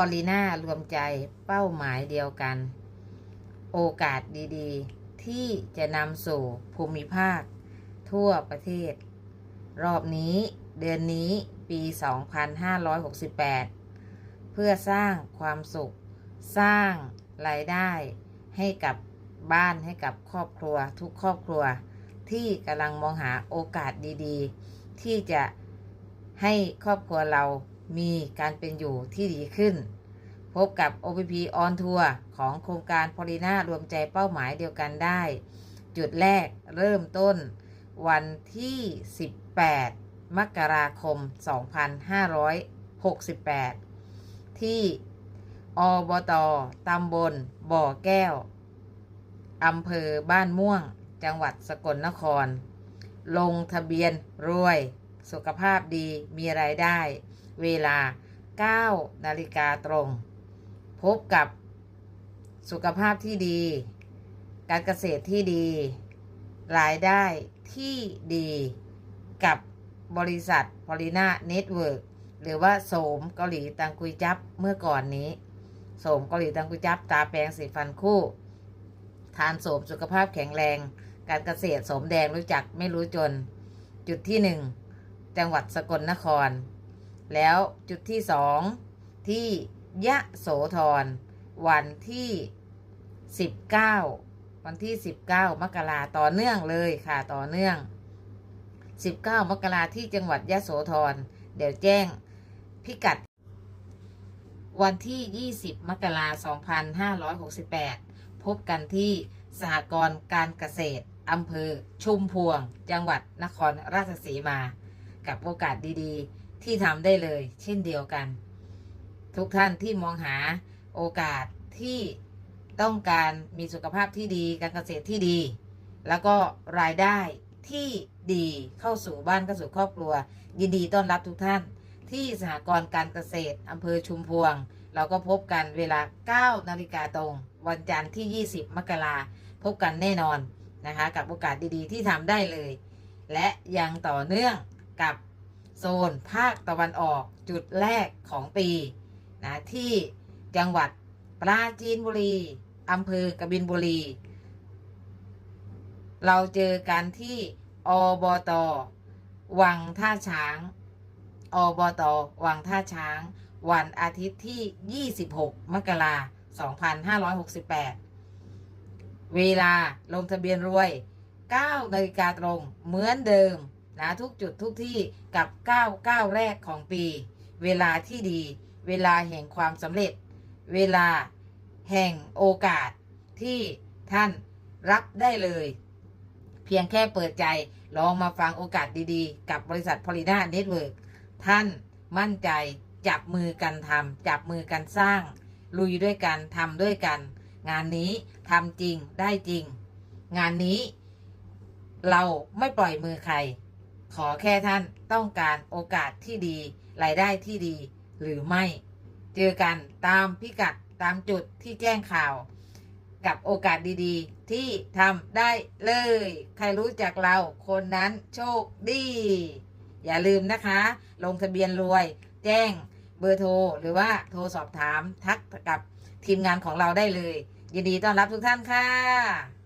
อลีน่ารวมใจเป้าหมายเดียวกัน โอกาสดีๆ ที่จะนำสู่ภูมิภาค ทั่วประเทศ รอบนี้เดือนนี้ปี 2568 เพื่อสร้างความสุข สร้างรายได้ให้กับบ้านให้กับครอบครัว ทุกครอบครัว ที่กำลังมองหาโอกาสดีๆ ที่จะให้ครอบครัวเรา มีการเป็นอยู่ที่ดีขึ้น พบกับ OPP on Tour ของโครงการพอลีนารวมใจเป้าหมายเดียวกันได้ จุดแรกเริ่มต้น วันที่ 18 มกราคม 2568 ที่อบตตำบล บ่อแก้ว อำเภอบ้านม่วง จังหวัดสกลนคร ลงทะเบียนรวย สุขภาพดีมีรายได้ เวลา 9 นาฬิกาตรง พบกับสุขภาพที่ดี การเกษตรที่ดี รายได้ที่ดีกับบริษัทพอลิน่าเน็ตเวิร์กหรือว่าโสมเกาหลีตังกุยจับเมื่อก่อนนี้โสมเกาหลีตังกุยจับตาแปรงสีฟันคู่ ทานโสมสุขภาพแข็งแรง การเกษตรโสมแดงรู้จักไม่รู้จน จุดที่หนึ่งจังหวัดสกลนคร แล้วจุดที่สองที่ยะโสธรวันที่19วันที่19มกราต่อเนื่องเลยค่ะต่อเนื่อง19มกราที่จังหวัดยะโสธรเดี๋ยวแจ้งพิกัด วันที่20มกราคม2568พบกันที่สหกรณ์การเกษตรอำเภอชุมพวง จังหวัดนครราชสีมา กับโอกาสดี ๆ ที่ทำได้เลย เช่นเดียวกัน ทุกท่านที่มองหาโอกาสที่ต้องการมีสุขภาพที่ดีการเกษตรที่ดี แล้วก็รายได้ที่ดีเข้าสู่บ้านเข้าสู่ครอบครัว ยินดีต้อนรับทุกท่าน ที่สหกรณ์การเกษตรอำเภอชุมพวง เราก็พบกันเวลา 9 นาฬิกาตรง วันจันทร์ที่ 20 มกราพบกันแน่นอนนะคะ กับโอกาสดีๆ ที่ทำได้เลย และยังต่อเนื่องกับ โซนภาคตะวันออกจุดแรกของปีนะที่จังหวัดปราจีนบุรีอำเภอกบินบุรี เราเจอกันที่อบตวังท่าช้างอบตวังท่าช้าง วันอาทิตย์ที่ 26 มกราคม2568 เวลาลงทะเบียนรวย9นาฬิกาตรงเหมือนเดิม นะทุกจุดทุกที่กับ9 9แรกของปี เวลาที่ดี เวลาแห่งความสำเร็จ เวลาแห่งโอกาสที่ท่านรับได้เลย เพียงแค่เปิดใจลองมาฟังโอกาสดีๆ กับบริษัทพอลิน่าเน็ตเวิร์กท่านมั่นใจจับมือกันทำจับมือกันสร้าง ลุยด้วยกันทำด้วยกัน งานนี้ทำจริงได้จริง งานนี้เราไม่ปล่อยมือใคร ขอแค่ท่านต้องการโอกาสที่ดี รายได้ที่ดีหรือไม่ เจอกันตามพิกัดตามจุดที่แจ้งข่าว กับโอกาสดีๆ ที่ทำได้เลย ใครรู้จักเราคนนั้นโชคดี อย่าลืมนะคะ ลงทะเบียนรวย แจ้งเบอร์โทร หรือว่าโทรสอบถามทักกับทีมงานของเราได้เลย ยินดีต้อนรับทุกท่านค่ะ